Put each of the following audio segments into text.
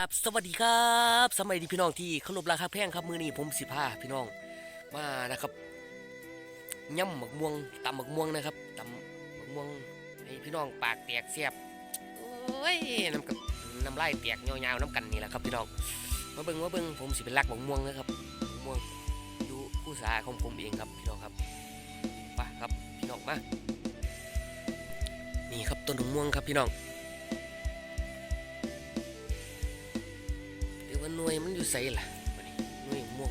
ครับสวัสดีครับสมัยดีพี่น้องที่เคารพราคาแพงครับมือนี้ผมสิพาพี่น้องมานะครับย่ำหมักม่วงตำหมักม่วงนะครับตำหมักม่วงให้พี่น้องปากแตกเสียบโอ้ยน้ำกับน้ำลายแตกยาวๆน้ำกันนี่แหละครับพี่น้องมาเบิ่งมาเบิ่งผมสิเป็นรักหมักม่วงนะครับหมักม่วงอยู่ผู้สาของผมเองครับพี่น้องครับไปครับพี่น้องมานี่ครับต้นหมักม่วงครับพี่น้อง ว่าหน่วยมันอยู่ใส่ล่ะหน่วยม่วง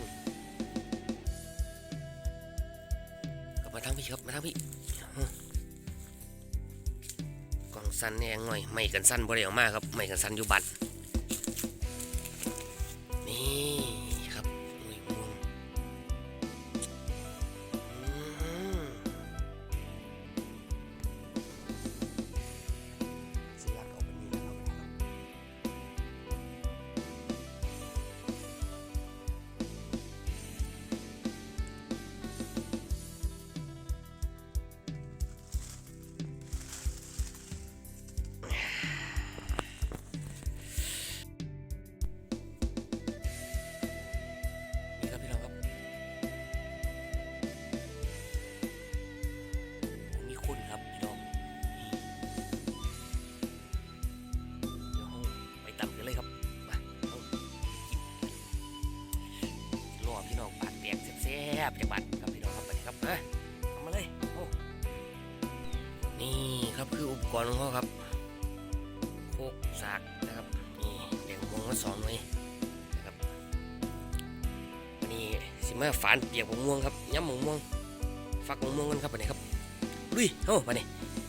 กลับมาทางพี่ครับมาทางพี่กล่องสั้นแน่หน่อยไม่กันสั้นบ่ได้เออกมาครับไม่กันสั้นอยู่บัดนี่ บจากบ้านครับพี่น้องครับไปเลยครับมาเอามาเลยโอ้นี่ครับคืออุปกรณ์ของเขาครับโคกสากนะครับนี่เด็กมงมาสองเลยนะครับวันนี้สิมาฝานเปียกมะม่วงครับย้ำมะม่วงฟักมะม่วงกันครับไปไหนครับลุยเฮ้าวันนี้ใส่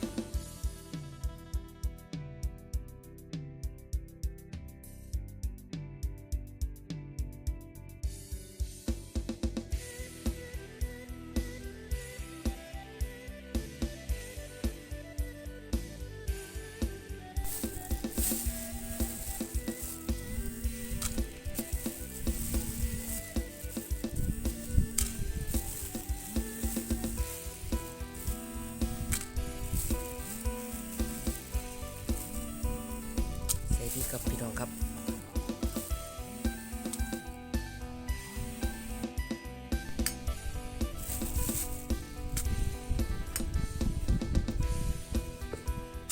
พี่ครับพี่น้องครับ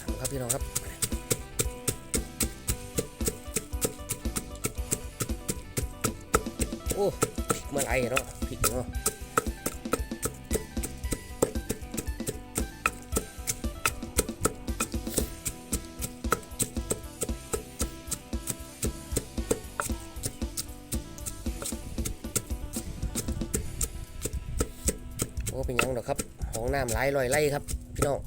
ทำครับพี่น้องครับโอ้พริกมาไลายเนาะพริกเนาะ น้ำไหลายลอยไล่ครับ พี่น้อง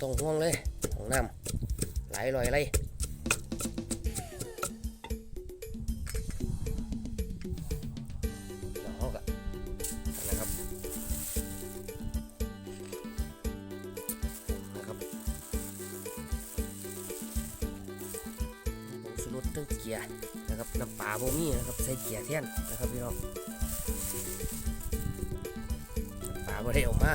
ต้องห่วงเลยห้องน้ำไหลายลอยไล่เอากะนะครับนะครับผงชูรสตั้งเกียร์นะครับน้ำปลาโบมี่นะครับใส่เกียร์แทนนะครับพี่น้อง บ่ได้ออกมา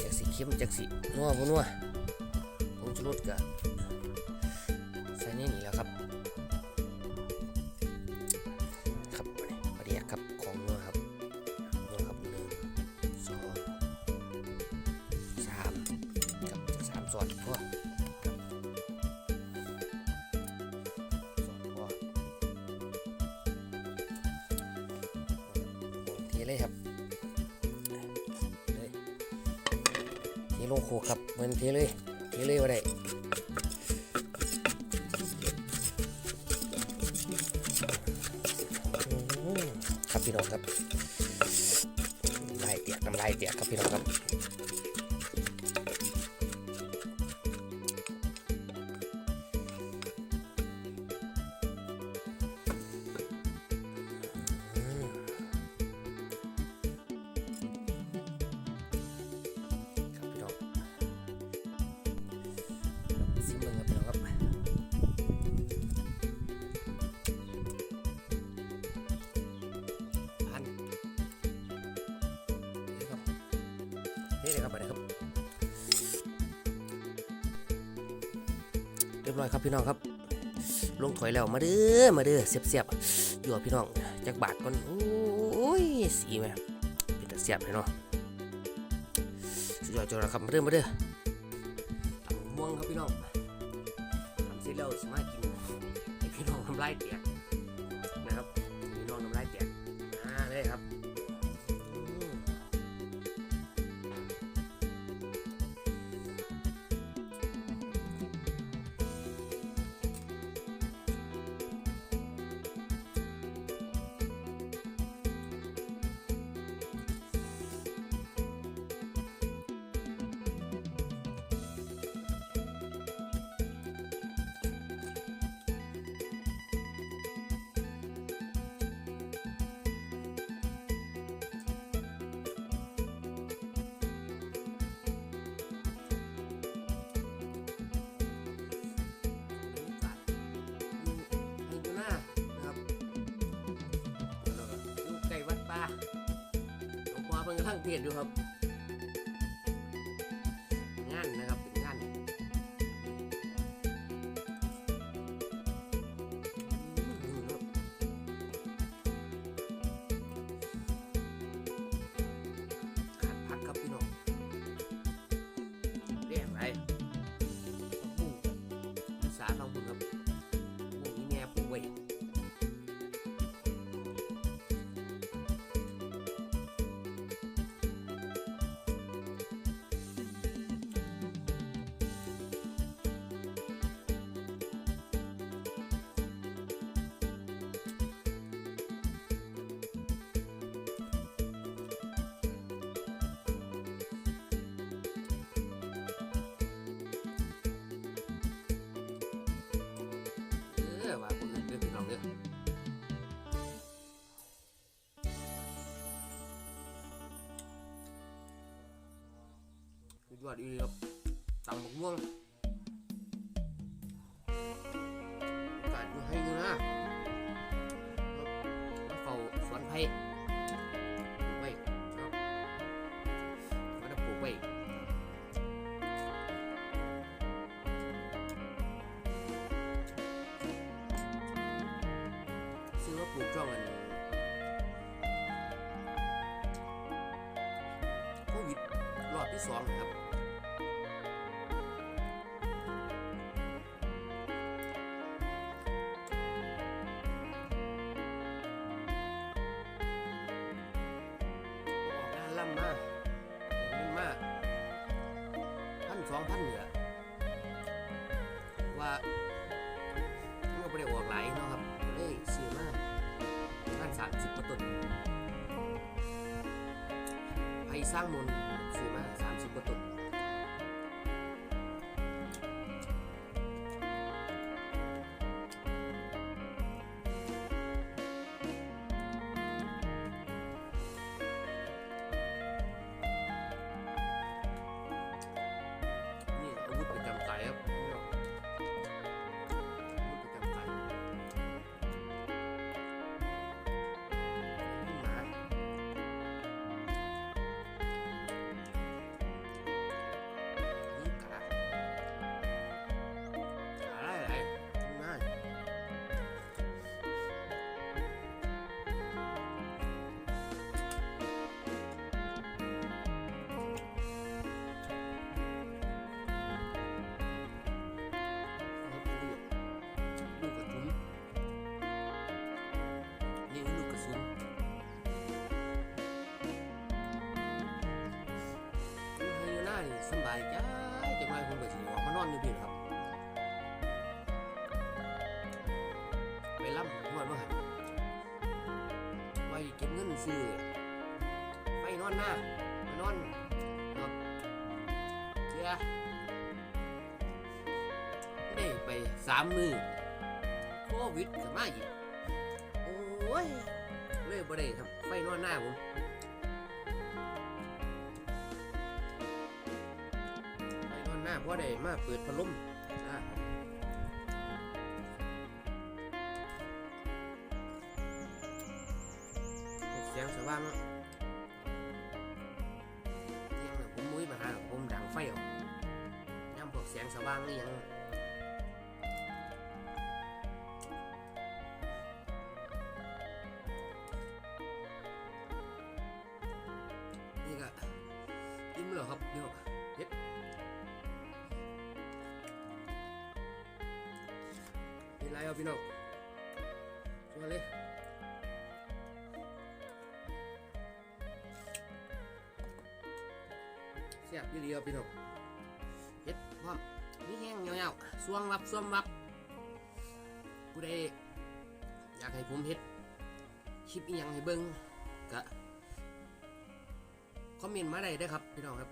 จากสีเข้มจากสีนัวบ่นัวผงชูรสก็ใส่ในนี่แหล้วครับ เทเลยครับเลยเทลงโคกครับเหมือนเทเลยเทเลยว่าได้ครับพี่น้องครับน้ำลายเตียกน้ำลายเตียกครับพี่น้องครับ บร้อยครับพี่น้องครับ ลงถอยแล้วมาเด้อมาเด้อเสียบๆอยู่พี่น้องจากบาทก่อนโอ้ยสีแม่เป็นตะเสียบเลยเนาะสุดยอดจังเลยครับมาเด้อมาเด้อตำม่วงครับพี่น้องทำเสร็จแล้วสามารถกินพี่น้องทำลายเตียก ข้างเทียนดูครับ งานนะ ตำบักม่วงกาศอยู่ให้อยู่นะมาเฝ้าสวนไผ่ปลูกไว้ครับมาได้ปลูกไว้ซื้อมาปลูกช่วงอันโควิดรอบที่สองนะครับ สองพันเหลือว่ามันก็ไปได้ออกหลายเนาะครับเลยซื้อมาท่านสามสิบกว่าต้นไผ่สร้างมนต์ซื้อมาสามสิบกว่าต้น สบายใจ้าจังไรผมก็สิออกมานอนอยู่พี่ครับ ไปล่ำหัวมาหันไว้เก็บเงินซื้อไฟนอนหน้ามานอนครับเสียได้ไปสามมือโควิดก็มาอีกโอ้ยเลยบ่ได้ครับไฟนอนหน้าผม หน้าเพราะได้มาเปิดพัดลมอ่าเสียงสว่างเนาะเที่ยงน่ะผมมุ้ยมางสว่างนี่ยังนี่ก็อิ่มแล้วครับพี่น้อง เป็นไรเอาพี่น้องชัวร์เลยเสียบยี่ดีครับพี่น้องเฮ็ดพร้อมนี่แห้งเงาๆสวงวับสวมวับผู้ใดอยากให้ผมเฮ็ดคลิปอีหยังให้เบิ่งก็คอมเมนต์มาได้เด้ครับพี่น้องครับ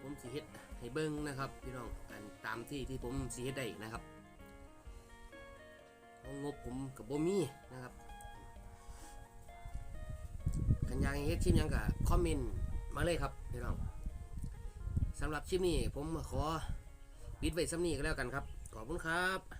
ผมสิเฮ็ดให้เบิ่งนะครับ พี่น้องอันตามที่ที่ผมสิเฮ็ดได้นะครับ งบผมกับบมีนะครับกันอยากให้เฮ็ดคลิปยังกับคอมเมนต์มาเลยครับพี่น้องสำหรับชิปนี้ผมขอปิดไว้ซ้ำนี้ก็แล้วกันครับ ขอบคุณครับ